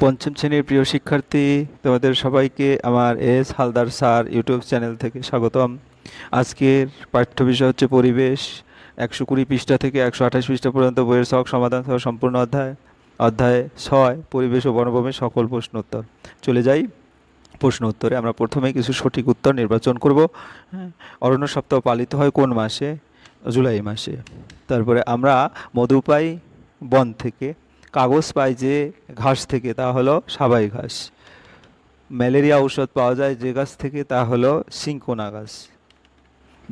পঞ্চম শ্রেণির প্রিয় শিক্ষার্থী তোমাদের সবাইকে আমার S Haldar sir YouTube channel থেকে স্বাগতম। আজকের পাঠ্য বিষয় হচ্ছে পরিবেশ। একশো কুড়ি পৃষ্ঠা থেকে একশো আঠাশ পৃষ্ঠা পর্যন্ত বইয়ের শখ সমাধান সহ সম্পূর্ণ অধ্যায়। অধ্যায় ছয় পরিবেশ ও বনভূমির সকল প্রশ্ন উত্তর চলে যাই প্রশ্ন উত্তরে আমরা প্রথমে কিছু সঠিক উত্তর নির্বাচন করব। হ্যাঁ, অরণ্য সপ্তাহ পালিত হয় কোন মাসে? জুলাই মাসে। তারপরে আমরা মধু পাই বন থেকে কাগজ পাই যে ঘাস থেকে, তা হলো সাবাই ঘাস। ম্যালেরিয়া ঔষধ পাওয়া যায় যে গাছ থেকে, তা হলো সিঙ্কোনা গাছ।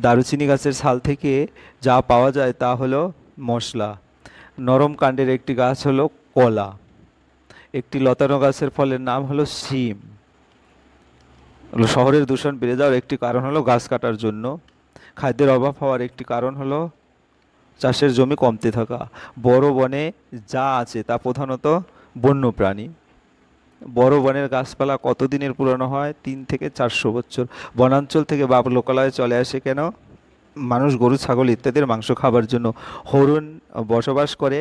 দারুচিনি গাছের ছাল থেকে যা পাওয়া যায়, তা হলো মশলা। নরম কাণ্ডের একটি গাছ হলো কলা। একটি লতানো গাছের ফলের নাম হলো শিম। শহরের দূষণ বেড়ে যাওয়ার একটি কারণ হলো গাছ কাটার জন্য। খাদ্যের অভাব হওয়ার একটি কারণ হলো চাষের জমি কমতে থাকা। বড় বনে যা আছে তা প্রধানত বন্য প্রাণী বড় বনের গাছপালা কতদিনের পুরনো হয়? তিন থেকে চারশো বছর। বনাঞ্চল থেকে বাপ লোকালয়ে চলে আসে কেন? মানুষ গরু, ছাগল ইত্যাদির মাংস খাবার জন্য হরিণ বসবাস করে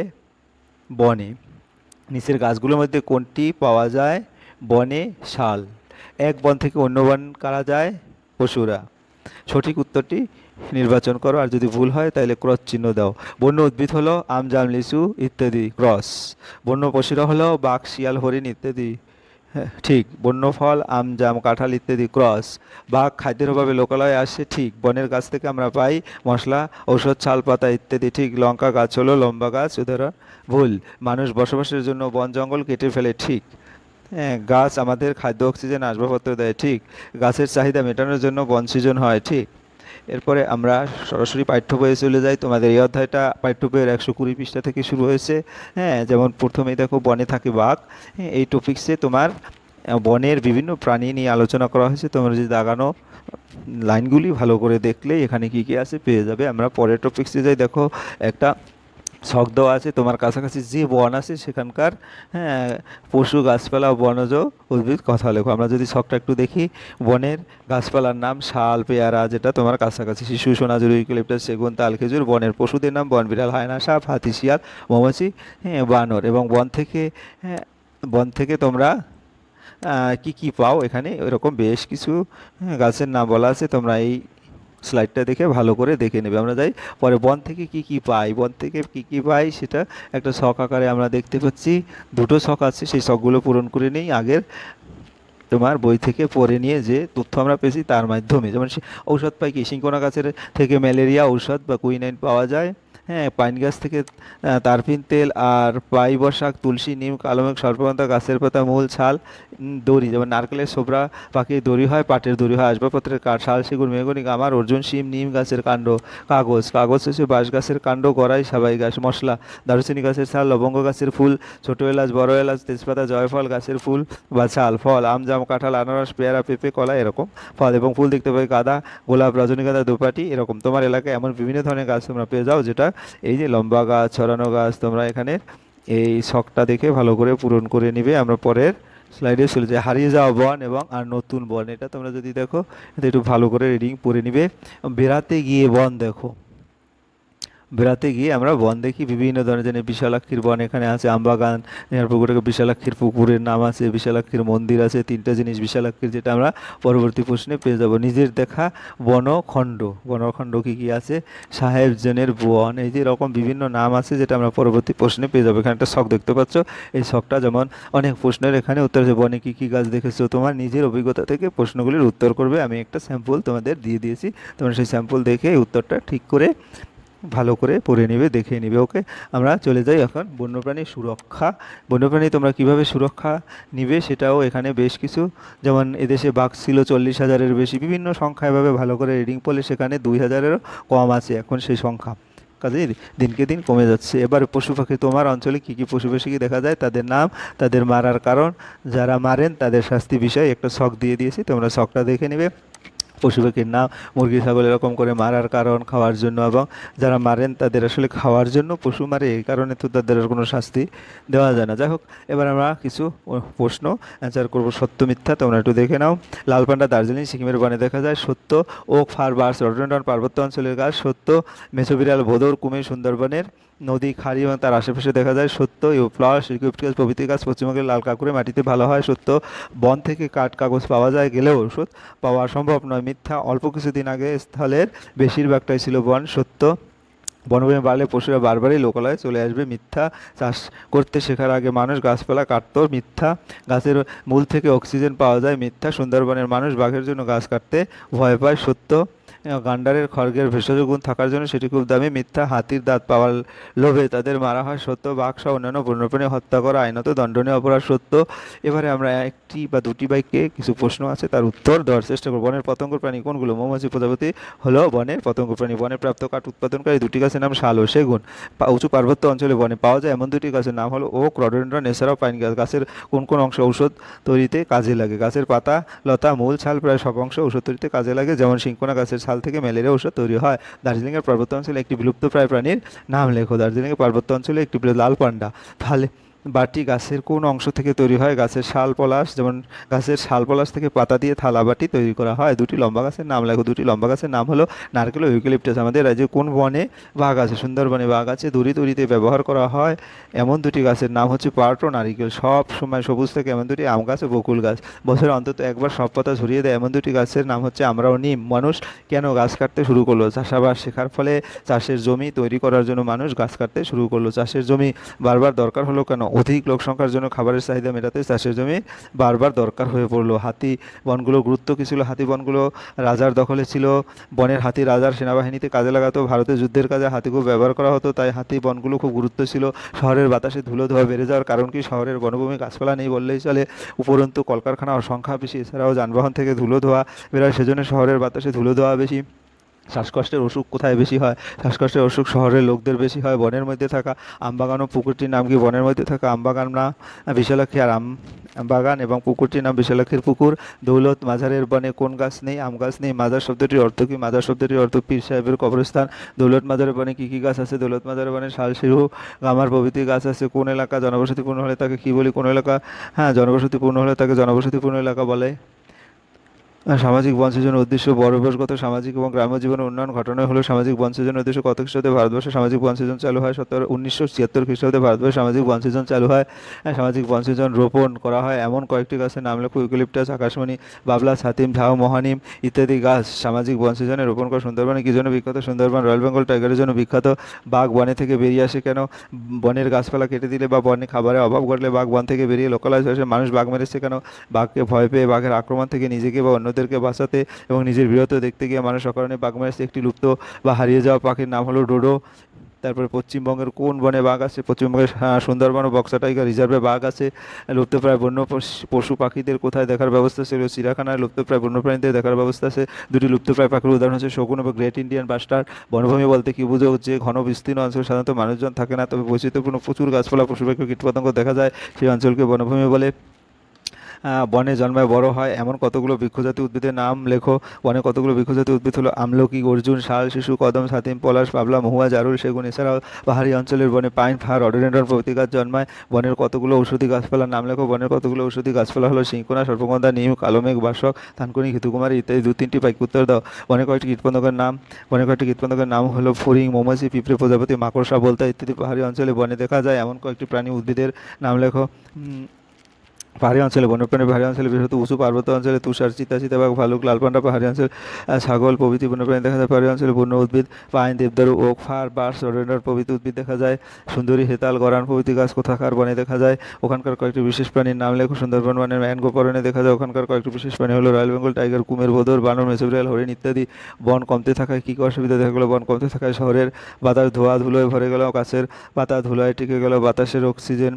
বনে। নিচের গাছগুলোর মধ্যে কোনটি পাওয়া যায়? বনে শাল। এক বন থেকে অন্য বন কারা যায়? পশুরা। সঠিক উত্তরটি নির্বাচন করো আর যদি ভুল হয় তাহলে ক্রস চিহ্ন দাও। বন্য উদ্ভিদ হলো আম জাম লিচু ইত্যাদি ক্রস। বন্য পশুরা হলো বাঘ শিয়াল হরিণ ইত্যাদি। হ্যাঁ, ঠিক। বন্য ফল আম জাম কাঁঠাল ইত্যাদি ক্রস। বাঘ খাদ্যের অভাবে লোকালয়ে আসে ঠিক। বনের গাছ থেকে আমরা পাই মশলা ঔষধ ছাল পাতা ইত্যাদি ঠিক। লঙ্কা গাছ হলো লম্বা গাছ উদাহরণ ভুল। মানুষ বসবাসের জন্য বন জঙ্গল কেটে ফেলে ঠিক। হ্যাঁ গাছ আমাদের খাদ্য অক্সিজেন আসবাবপত্র দেয় ঠিক। গাছের চাহিদা মেটানোর জন্য বন সৃজন হয় ঠিক। এরপরে আমরা সরাসরি পাঠ্য বইয়ে চলে যাই। তোমাদের এই অধ্যায়টা পাঠ্য বইয়ের একশো কুড়ি পৃষ্ঠা থেকে শুরু হয়েছে। হ্যাঁ যেমন প্রথমেই দেখো বনে থাকে বাঘ। হ্যাঁ, এই টপিক্সে তোমার বনের বিভিন্ন প্রাণী নিয়ে আলোচনা করা হয়েছে। তোমরা যে দাগানো লাইনগুলি ভালো করে দেখলে এখানে কি কি আছে পেয়ে যাবে। আমরা পরের টপিক্সে যাই। দেখো একটা শখ দেওয়া আছে তোমার কাছাকাছি যে বন আছে সেখানকার হ্যাঁ পশু গাছপালা বনজ উদ্ভিদ কথা লেখো। আমরা যদি শখটা একটু দেখি বনের গাছপালার নাম শাল পেয়ারা যেটা তোমার কাছাকাছি শিশু সোনাঝুরি ইউক্যালিপটাস সেগুন তাল খেজুর বনের পশুদের নাম বন বিড়াল হায়না সাপ হাতি শিয়াল মৌমাছি হ্যাঁ বানর। এবং বন থেকে হ্যাঁ বন থেকে তোমরা কি কি পাও এখানে? এরকম বেশ কিছু হ্যাঁ, গাছের নাম বলা আছে। তোমরা এই স্লাইডটা দেখে ভালো করে দেখে নেবে। আমরা যাই, পরে বন থেকে কি কি পাই? বন থেকে কি কি পাই সেটা একটা শখ আকারে আমরা দেখতে পাচ্ছি। দুটো শখ আছে, সেই শখগুলো পূরণ করে নিই। আগের তোমার বই থেকে পড়ে নিয়ে যে তথ্য আমরা পেয়েছি তার মাধ্যমে। যেমন ঔষধ পাই কি? সিঙ্কোনা গাছের থেকে ম্যালেরিয়া, ঔষধ বা কুইনাইন পাওয়া যায়। হ্যাঁ পাইন গাছ থেকে তারপিন তেল আর পাইব শাক, তুলসী, নিম কালমেঘ সর্পগন্ধা গাছের পাতা, মূল ছাল দড়ি, যেমন নারকেলের সোবরা পাখির দড়ি হয়, পাটের দড়ি হয়, আসবাবপত্রের কাঠ, শাল সেগুন মেহগনি, গামার, অর্জুন, শিম, নিম গাছের কাণ্ড, কাগজ কাগজ হচ্ছে বাঁশ গাছের কাণ্ড, গড়াই, সাবাই গাছ, মশলা, দারুচিনি গাছের ছাল, লবঙ্গ গাছের ফুল, ছোটো এলাচ, বড় এলাচ, তেজপাতা, জয়ফল গাছের ফুল বা ছাল, ফল, আম, জাম, কাঁঠাল, আনারস, পেয়ারা, পেঁপে, কলা, এরকম ফল এবং ফুল দেখতে পাই, গাঁদা, গোলাপ রজনীগন্ধা দোপাটি, এরকম। তোমার এলাকায় এমন বিভিন্ন ধরনের গাছ তোমরা পেয়ে যাও, যেটা এই যে লম্বা গাছ, ছড়ানো গাছ, তোমরা এখানে এই শখটা দেখে ভালো করে পূরণ করে নিবে। আমরা পরের স্লাইডে চলে যাই। হারিয়ে যাওয়া বন এবং আর নতুন বন। এটা তোমরা যদি দেখো একটু ভালো করে রিডিং পড়ে নিবে। বেড়াতে গিয়ে বন দেখো। বেড়াতে গিয়ে আমরা বন দেখি, বিভিন্ন ধরনের যেন বিশালাক্ষীর বন এখানে আছে, আমবাগান পুকুরে বিশালাক্ষীর পুকুরের নাম আছে, বিশালাক্ষীর মন্দির আছে, তিনটা জিনিস বিশালাক্ষীর যেটা আমরা পরবর্তী প্রশ্নে পেয়ে যাব। নিজের দেখা বনখণ্ড বনখণ্ড কি কি আছে? সাহেবজনের বন, এই যে এরকম বিভিন্ন নাম আছে যেটা আমরা পরবর্তী প্রশ্নে পেয়ে যাব। এখানে একটা শখ দেখতে পাচ্ছ, এই শখটা যেমন অনেক প্রশ্নের এখানে উত্তর আছে, বনে কী কী গাছ দেখেছ? তোমার নিজের অভিজ্ঞতা থেকে প্রশ্নগুলির উত্তর করবে, আমি একটা স্যাম্পল তোমাদের দিয়ে দিয়েছি। তোমরা সেই স্যাম্পল দেখে উত্তরটা ঠিক করে ভালো করে পড়ে নেবে, দেখে নেবে, ওকে? আমরা চলে যাই এখন বন্যপ্রাণী সুরক্ষা। বন্যপ্রাণী তোমরা কীভাবে সুরক্ষা নিবে সেটাও এখানে বেশ কিছু। যেমন এদেশে বাঘ ছিল চল্লিশ হাজারের বেশি, বিভিন্ন সংখ্যা এভাবে ভালো করে রিডিং পড়লে সেখানে দুই হাজারেরও কম আছে এখন সেই সংখ্যা। কাজেই দিনকে দিন কমে যাচ্ছে। এবার পশু পাখি, তোমার অঞ্চলে কী কী পশু পাখি দেখা যায়? তাদের নাম, তাদের মারার কারণ, যারা মারেন তাদের শাস্তি বিষয়ে একটা শখ দিয়ে দিয়েছি, তোমরা শখটা দেখে নেবে। পশু পাখির নাম, মুরগি, ছাগল এরকম করে মারার কারণ খাওয়ার জন্য এবং যারা মারেন তাদের আসলে খাওয়ার জন্য পশু মারে, এই কারণে তো তাদের কোনো শাস্তি দেওয়া যায় না। যাই হোক এবার আমরা কিছু প্রশ্ন অ্যান্সার করব সত্য, মিথ্যা, তোমরা একটু দেখে নাও। লাল পান্ডা দার্জিলিং, সিকিমের বনে দেখা যায় সত্য ওক ফার বার্স রডনডন পার্বত্য অঞ্চলের গাছ, সত্য মেসোবিরাল ভোদর কুমির সুন্দরবনের নদী, খাড়ি এবং তার আশেপাশে দেখা যায় সত্য ইউপ্লাস গাছ প্রভৃতি গাছ, পশ্চিমবঙ্গের লাল কাঁকুড়ে মাটিতে ভালো হয়, সত্য। বন থেকে কাঠ, কাগজ পাওয়া যায়, গেলেও ওষুধ পাওয়া সম্ভব নয়, মিথ্যা। অল্প কিছুদিন আগে স্থলের বেশিরভাগটাই ছিল বন, সত্য। বনভূমি বাড়লে পশুরা বারবারই লোকালয়ে চলে আসবে, মিথ্যা। চাষ করতে শেখার আগে মানুষ গাছপালা কাটতো, মিথ্যা। গাছের মূল থেকে অক্সিজেন পাওয়া যায়, মিথ্যা। সুন্দরবনের মানুষ বাঘের জন্য গাছ কাটতে ভয় পায়, সত্য। গান্ডারের খড়গের ভেষজ গুণ থাকার জন্য সেটি খুব দামি। মিথ্যা হাতির দাঁত পাওয়ার লোভে তাদের মারা হয় সত্য, বাঘ সহ অন্যান্য বন্যপ্রাণী হত্যা করা আইনত দণ্ডনীয় অপরাধ সত্য। এবারে আমরা একটি বা দুটি বাইকে কিছু প্রশ্ন আছে, তার উত্তর দেওয়ার চেষ্টা করব। বনের পতঙ্গ প্রাণী কোনগুলো? মৌমাছি প্রজাপতি হলো বনের পতঙ্গ প্রাণী। বনে প্রাপ্ত কাঠ উৎপাদনকারী দুটি গাছের নাম শাল ও সেগুন। উঁচু পার্বত্য অঞ্চলে বনে পাওয়া যায় এমন দুটি গাছের নাম হলো ওক রডেন্ড্রন এছাড়াও পাইন গাছ। গাছের কোন কোন অংশ ঔষধ তৈরিতে কাজে লাগে? গাছের পাতা, লতা, মূল, ছাল প্রায় সব অংশ ঔষধ তৈরিতে কাজে লাগে। যেমন সিংকোনা গাছের ছাল থেকে ম্যালেরিয়া ওষুধ তৈরি হয়। দার্জিলিংয়ের পার্বত্য অঞ্চলে একটি বিলুপ্তপ্রায় প্রাণীর নাম লেখো। দার্জিলিংয়ের পার্বত্য অঞ্চলে একটি লাল পান্ডা। তাহলে বাটি গাছের কোন অংশ থেকে তৈরি হয়? গাছের শাল পলাশ, যেমন গাছের শাল পলাশ থেকে পাতা দিয়ে থালা বাটি তৈরি করা হয়। দুটি লম্বা গাছের নাম লেখো। দুটি লম্বা গাছের নাম হলো নারকেল ও ইউক্যালিপটাস। আমাদের রাজ্যে কোন বনে বাঘ আছে? সুন্দরবনে বাঘ আছে। দড়ি তৈরিতে ব্যবহার করা হয় এমন দুটি গাছের নাম হচ্ছে পাট ও নারিকেল। সব সময় সবুজ থেকে এমন দুটি আম গাছ ও বকুল গাছ। বছরে অন্তত একবার সব পাতা ঝরিয়ে দেয়। এমন দুটি গাছের নাম হচ্ছে আমরাও নিম। মানুষ কেন গাছ কাটতে শুরু করল? চাষাবাদ শেখার ফলে চাষের জমি তৈরি করার জন্য মানুষ গাছ কাটতে শুরু করল। চাষের জমি বারবার দরকার হলো কেন? অধিক লোক সংখ্যার জন্য খাবারের চাহিদা মেটাতে চাষের জমি বারবার দরকার হয়ে পড়ল। হাতি বনগুলোর গুরুত্ব কী ছিল? হাতি বনগুলো রাজার দখলে ছিল। বনের হাতি রাজার সেনাবাহিনীতে কাজে লাগাতো। ভারতের যুদ্ধের কাজে হাতি খুব ব্যবহার করা হতো, তাই হাতি বনগুলো খুব গুরুত্ব ছিল। শহরের বাতাসে ধুলো ধোয়া বেড়ে যাওয়ার কারণ কি? শহরের বনভূমি গাছপালা নেই বললেই চলে। উপরন্তু কলকারখানা সংখ্যা বেশি। এছাড়াও যানবাহন থেকে ধুলো ধোয়া বেরোয় সেজন্য শহরের বাতাসে ধুলো ধোয়া বেশি। শ্বাসকষ্টের অসুখ কোথায় বেশি হয়? শ্বাসকষ্টের অসুখ শহরের লোকদের বেশি হয়, বনের মধ্যে থাকা আমবাগান ও পুকুরটির নাম কি? বনের মধ্যে থাকা আমবাগান না, বিশালাক্ষী আর আম বাগান এবং পুকুরটির নাম বিশালাক্ষীর পুকুর। দৌলত মাজারের বনে কোন গাছ নেই? আম গাছ নেই। মাজার শব্দটির অর্থ কি? মাজার শব্দটির অর্থ পীর সাহেবের কবরস্থান। দৌলত মাজারের বনে কী কী গাছ আছে? দৌলত মাজারের বনে শাল, শিরু, গামার প্রভৃতি গাছ আছে। কোন এলাকা জনবসতিপূর্ণ হলে তাকে কী বলি? কোন এলাকা হ্যাঁ জনবসতিপূর্ণ হলে তাকে জনবসতিপূর্ণ এলাকা বলে। সামাজিক বঞ্চনের উদ্দেশ্য বড়বয়সগত সামাজিক এবং গ্রাম্য জীবনের উন্নয়ন ঘটানো হলো সামাজিক বঞ্চনের উদ্দেশ্য কত খ্রিস্টাব্দে ভারতবর্ষে সামাজিক বঞ্চজন চালু হয়? সত্তর উনিশশো ছিয়াত্তর খ্রিস্টাব্দে ভারতবর্ষে সামাজিক বঞ্চজন চালু হয়। হ্যাঁ, সামাজিক বঞ্চজন রোপণ করা হয়। এমন কয়েকটি গাছের নাম লেখো ইউক্যালিপটাস আকাশমণি বাবলা ছাতিম ঝাউ মহানিম ইত্যাদি গাছ সামাজিক বঞ্চজনে রোপণ করা সুন্দরবনে। কি জন্য বিখ্যাত সুন্দরবন? রয়্যাল বেঙ্গল টাইগারের জন্য বিখ্যাত। বাঘ বনে থেকে বেরিয়ে আসে কেন? বনের গাছপালা কেটে দিলে বা বনে খাবারের অভাব ঘটলে বাঘ বন থেকে বেরিয়ে লোকালাইজ হয়েছে মানুষ বাঘ মেরেছে কেন? বাঘকে ভয় পেয়ে বাঘের আক্রমণ থেকে নিজেকে বা অন্যদেরকে বাঁচাতে এবং নিজের বীরত্ব দেখতে গিয়ে মানুষ অকারণে বাঘ একটি লুপ্ত বা হারিয়ে যাওয়া পাখির নাম হলো ডোডো। তারপরে পশ্চিমবঙ্গের কোন বনে বাঘ আছে? পশ্চিমবঙ্গের সুন্দরবন ও বক্সা টাইগার রিজার্ভে বাঘ আছে। লুপ্তপ্রায় বন্য পশু পাখিদের কোথায় দেখার ব্যবস্থা ছিল? চিড়িয়াখানায় লুপ্তপ্রায় বন্যপ্রাণীদের দেখার ব্যবস্থা আছে। দুটি লুপ্তপ্রায় পাখির উদাহরণ হচ্ছে শকুন এবং গ্রেট ইন্ডিয়ান বাস্টার বনভূমি বলতে কি বুঝো যে ঘন বিস্তীর্ণ অঞ্চল সাধারণত মানুষজন থাকে না, তবে বৈচিত্র্যপূর্ণ প্রচুর গাছপালা পশু পাখি কীটপতঙ্গ দেখা যায়। সেই অঞ্চলকে বনভূমি বলে। বনে জন্মায় বড় হয়। এমন কতগুলো বৃক্ষজাতি উদ্ভিদের নাম লেখো। বনে কতগুলো বৃক্ষজাতি উদ্ভিদ হলো? আমলকি, অর্জুন, শাল, শিশু, কদম সাতিম পলাশ, পাবলা, মহুয়া, জারুল, সেগুন। এছাড়াও পাহাড়ি অঞ্চলের বনে পাইন, ফার রডোডেন্ড্রন প্রভৃতি গাছ জন্মায়। বনের কতগুলো ঔষধি গাছপালার নাম লেখো? বনের কতগুলো ঔষধি গাছপালা হলো? সিংকোনা, সর্পগন্ধা, নিম, কালোমেঘ, বাসক, থানকুনি, ঘিতুকুমারী ইত্যাদি। দু, তিনটি পাইক উত্তর দাও। বনের কয়েকটি কীটপতঙ্গের নাম, বনে কয়েকটি কীটপতঙ্গের নাম হলো ফড়িং, মৌমাছি, পিঁপড়ে, প্রজাপতি, মাকড়সা, বলতা ইত্যাদি। পাহাড়ি অঞ্চলে বনে দেখা যায় এমন কয়েকটি প্রাণী উদ্ভিদের নাম লেখো। পাহাড়ি অঞ্চলে, বন্যপ্রাণী পাহাড়ি অঞ্চলে বিশেষত উঁচু পার্বত্য অঞ্চলে, তুষার চিতা চিতাবাঘ ভালুক, লালপান্ডা পাহাড়ি অঞ্চল ছাগল, প্রভৃতি বন্যপ্রাণী দেখা যায়। পাহাড়ি অঞ্চলে বন্য উদ্ভিদ, পাইন, দেবদারু ওক ফার, বার্স, রডেন্ডার প্রভৃতি উদ্ভিদ দেখা যায়। সুন্দরী, হেতাল, গরান প্রভৃতি গাছ, কোথাকার বনে দেখা যায়। ওখানকার কয়েকটি বিশেষ প্রাণীর নাম লেখো। সুন্দরবন বনের ম্যান গোপরণে দেখা যায়। ওখানকার কয়েকটি বিশেষ প্রাণী হলো রয়্যাল বেঙ্গল টাইগার, কুমের ভোদর বানর মেসোরিয়াল হরিণ ইত্যাদি। বন কমতে থাকায় কী কী অসুবিধা দেখা গেলো? বন কমতে থাকায় শহরের বাতাস ধোয়া ধুলোয় ভরে গেল, গাছের পাতা ধুলায় টিকে গেল, বাতাসের অক্সিজেন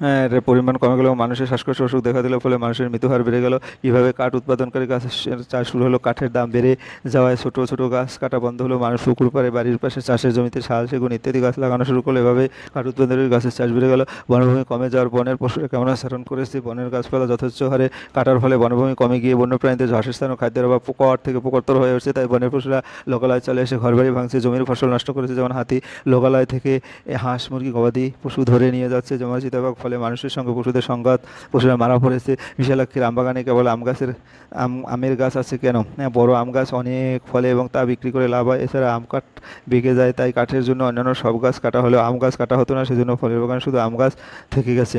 এর পরিমাণ কমে গেল মানুষের শ্বাসকষ্ট অসুখ দেখা দিল ফলে মানুষের মৃত্যুহার বেড়ে গেল। কীভাবে কাঠ উৎপাদনকারী গাছের চাষ শুরু হলো, কাঠের দাম বেড়ে যাওয়ায় ছোটো ছোটো গাছ কাটা বন্ধ হলো, মানুষ পুকুর পাড়ে বাড়ির পাশে চাষের জমিতে শাল, সেগুন ইত্যাদি গাছ লাগানো শুরু করল, এভাবে কাঠ উৎপাদনকারী গাছের চাষ বেড়ে গেল। বনভূমি কমে যাওয়ার বনের পশুরা কেমন আচরণ করেছে? বনের গাছপালা যথেচ্ছ হারে কাটার ফলে বনভূমি কমে গিয়ে বন্যপ্রাণীদের বাসস্থান ও খাদ্যের অভাব পোকর থেকে পোকরতর হয়ে উঠছে, তাই বনের পশুরা লোকালয় চলে এসে ঘরবাড়ি ভাঙছে, জমির ফসল নষ্ট করেছে, যেমন হাতি। লোকালয় থেকে হাঁস, মুরগি, গবাদি পশু ধরে নিয়ে যাচ্ছে যেমন চিতাবাঘ ফলে মানুষের সঙ্গে পশুদের সংঘাত, পশুরা মারা পড়েছে। বিশালাক্ষীর আমবাগানে কেবল আম গাছের, আম, আমের গাছ আছে কেন? হ্যাঁ বড় আম গাছ অনেক ফলে এবং তা বিক্রি করে লাভ হয়। এছাড়া আম কাঠ বেঁকে যায়, তাই কাঠের জন্য অন্যান্য সব গাছ কাটা হলেও আম গাছ কাটা হতো না, সেজন্য ফলের বাগানে শুধু আম গাছ থেকে গেছে।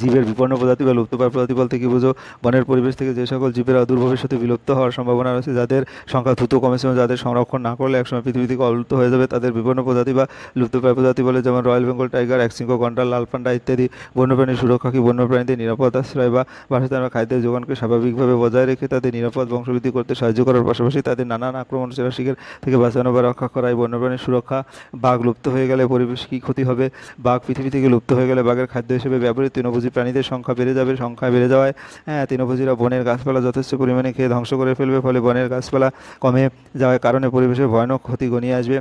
জীবের বিপন্ন প্রজাতি বা লুপ্তপ্রায় প্রজাতি বলতে কি বুঝো? বনের পরিবেশ থেকে যে সকল জীবের অদূর ভবিষ্যতে বিলুপ্ত হওয়ার সম্ভাবনা রয়েছে, যাদের সংখ্যা দ্রুত কমেছে এবং যাদের সংরক্ষণ না করলে একসময় পৃথিবী থেকে অলুপ্ত হয়ে যাবে, তাদের বিপন্ন প্রজাতি বা লুপ্তপ্রায় প্রজাতি বলে যেমন রয়্যাল বেঙ্গল টাইগার গন্ডার, লাল পান্ডা ইত্যাদি বন্যপ্রাণীর সুরক্ষা কি বন্যপ্রাণীদের নিরাপদ আশ্রয় বা বাসস্থান বা খাদ্যের যোগানকে স্বাভাবিকভাবে বজায় রেখে তাদের নিরাপদ বংশবৃদ্ধি করতে সাহায্য করার পাশাপাশি তাদের নানান আক্রমণ সেরা থেকে বাঁচানো বা রক্ষা করা এই বন্যপ্রাণীর সুরক্ষা বাঘ লুপ্ত হয়ে গেলে পরিবেশ কী ক্ষতি হবে? বাঘ পৃথিবী থেকে লুপ্ত হয়ে গেলে বাঘের খাদ্য হিসেবে ব্যবহৃত তৃণভোজী প্রাণীদের সংখ্যা বেড়ে যাবে সংখ্যা বেড়ে যাওয়ায় হ্যাঁ তৃণভোজীরা বনের গাছপালা যথেষ্ট পরিমাণে খেয়ে ধ্বংস করে ফেলবে, ফলে বনের গাছপালা কমে যাওয়ার কারণে পরিবেশের ভয়ানক ক্ষতি ঘনিয়ে আসবে।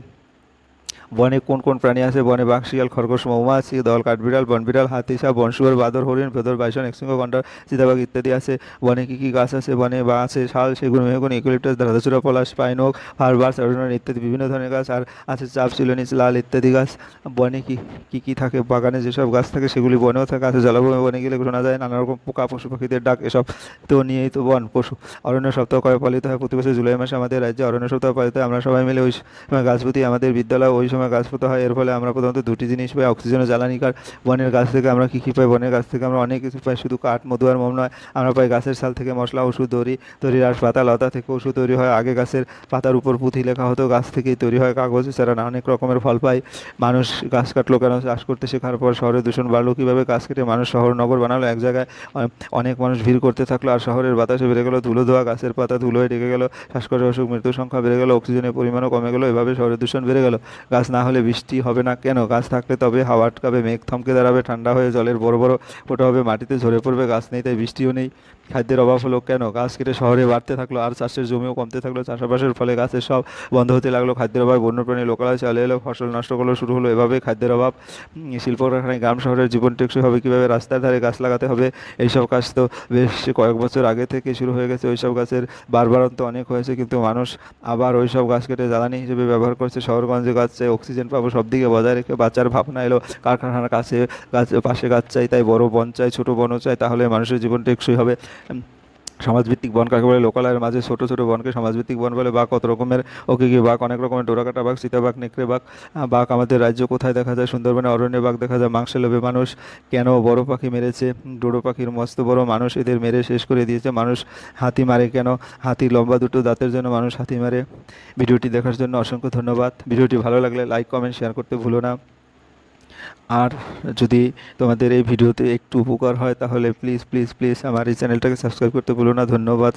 বনে কোন কোন প্রাণী আছে? বনে বাঘ, শিয়াল, খরগোশ মৌমাছি দল কাঠবিড়াল বনবিড়াল হাতি, সাপ বনশুয়ার বাদর, হরিণ, ভেদর, বাইসন একসঙ্গ গন্ডার, চিতাবাঘ ইত্যাদি আছে। বনে কী কী গাছ আছে? বনে বা আছে, শাল, সেগুন, মেহগুন ইকুলিপটাস ধারাচূড়া পলাশ পাইনক ফারবার সারোনার ইত্যাদি বিভিন্ন ধরনের গাছ। আর আছে চাপ চিলনিচ লাল ইত্যাদি গাছ। বনে কি, কী কী থাকে? বাগানে যেসব গাছ থাকে, সেগুলি বনেও থাকে। আছে জলাভূমি, বনে গেলে শোনা যায়, নানা রকম পোকা, পশু পাখিদের ডাক, এসব তো নিয়েই তো বন, পশু। অরণ্য সপ্তাহ কবে পালিত হয়? প্রতি বছর জুলাই মাসে আমাদের রাজ্যে অরণ্য সপ্তাহ পালিত হয়। আমরা সবাই মিলে ওই সময় গাছ পুঁতি আমাদের বিদ্যালয়, ওই সময় গাছ পোতা হয়, এর ফলে আমরা প্রধানত দুটি জিনিস পাই অক্সিজেন ও জ্বালানি কাঠ, বনের গাছ থেকে আমরা কী কী পাই, বনের গাছ থেকে আমরা অনেক কিছু পাই, শুধু কাঠ, মধু আর মোম নয়, আমরা পাই গাছের ছাল থেকে মশলা, ওষুধ দড়ি দড়ির আর পাতা, লতা থেকে ওষুধ তৈরি হয়, আগে গাছের পাতার উপর পুঁথি লেখা হতো, গাছ থেকেই তৈরি হয় কাগজ, এছাড়া অনেক রকমের ফল পাই, মানুষ গাছ কাটলো কেন, চাষ করতে শেখার পর শহরে দূষণ বাড়লো কীভাবে, গাছ কেটে মানুষ শহর, নগর বানালো, এক জায়গায় অনেক মানুষ ভিড় করতে থাকল, আর শহরের বাতাসে বেড়ে গেলো, ধুলো ধোয়া, গাছের পাতা ধুলোয় ডেকে গেলো, শ্বাসকষ্ট, অসুখ, মৃত্যুর সংখ্যা বেড়ে গেলো, অক্সিজেনের পরিমাণও কমে গেলো, এভাবে শহরের দূষণ বেড়ে গেলো, গাছ না হলে বৃষ্টি হবে না কেন? গাছ থাকলে তবে হাওয়া আটকাবে, মেঘ থমকে দাঁড়াবে, ঠান্ডা হয়ে জলের বড় বড় ফোঁটা হবে, মাটিতে ঝরে পড়বে, গাছ নেই তাই বৃষ্টিও নেই। খাদ্যের অভাব হলো কেন? গাছ কেটে শহরে বাড়তে থাকল, আর চাষের জমিও কমতে থাকল। চাষাবাসের ফলে গাছের সব বন্ধ হতে লাগল, খাদ্যের অভাব বন্যপ্রাণী লোকালয় চলে এলো, ফসল নষ্ট করল, শুরু হলো এভাবে খাদ্যের অভাব। শিল্প কারখানায় গ্রাম শহরের জীবন টেকসই হবে কীভাবে? রাস্তার ধারে গাছ লাগাতে হবে, এইসব কাজ তো বেশ কয়েক বছর আগে থেকে শুরু হয়ে গেছে। ওইসব গাছের বারবারন্ত অনেক হয়েছে, কিন্তু মানুষ আবার ওইসব গাছ কেটে জ্বালানি হিসেবে ব্যবহার করছে। শহরগঞ্জে গাছ অক্সিজেন পাবো সব দিকে বজায় রেখে বাঁচার ভাবনা এলো। কারখানার কাছে গাছ পাশে গাছ চাই, তাই বড় বন চাই, ছোটো বনও চাই, তাহলে মানুষের জীবন টেকসই হবে। সমাজভিত্তিক বন কাকে বলে? লোকালয়ের মাঝে ছোট ছোট বনকে সমাজভিত্তিক বন বলে। বাঘ কত রকমের? ওকে কি বাঘ? অনেক রকমের। ডোরাকাটা বাঘ সীতাবাঘ নেকড়ে বাঘ। বাঘ আমাদের রাজ্য কোথায় দেখা যায়? সুন্দরবনে অরণ্যে বাঘ দেখা যায়। মাংসে লোভে মানুষ। কেন বড় পাখি মেরেছে? ডোডো পাখির মস্ত বড় মানুষ এদের মেরে শেষ করে দিয়েছে। মানুষ হাতি মারে কেন? হাতি লম্বা দুটো দাঁতের জন্য মানুষ হাতি মারে। ভিডিওটি দেখার জন্য অসংখ্য ধন্যবাদ। ভিডিওটি ভালো লাগলে লাইক, কমেন্ট, শেয়ার করতে ভুলো না। আর যদি তোমাদের এই ভিডিওতে একটু উপকার হয়, তাহলে প্লিজ প্লিজ প্লিজ আমার এই চ্যানেলটাকে সাবস্ক্রাইব করতে ভুলো না। ধন্যবাদ।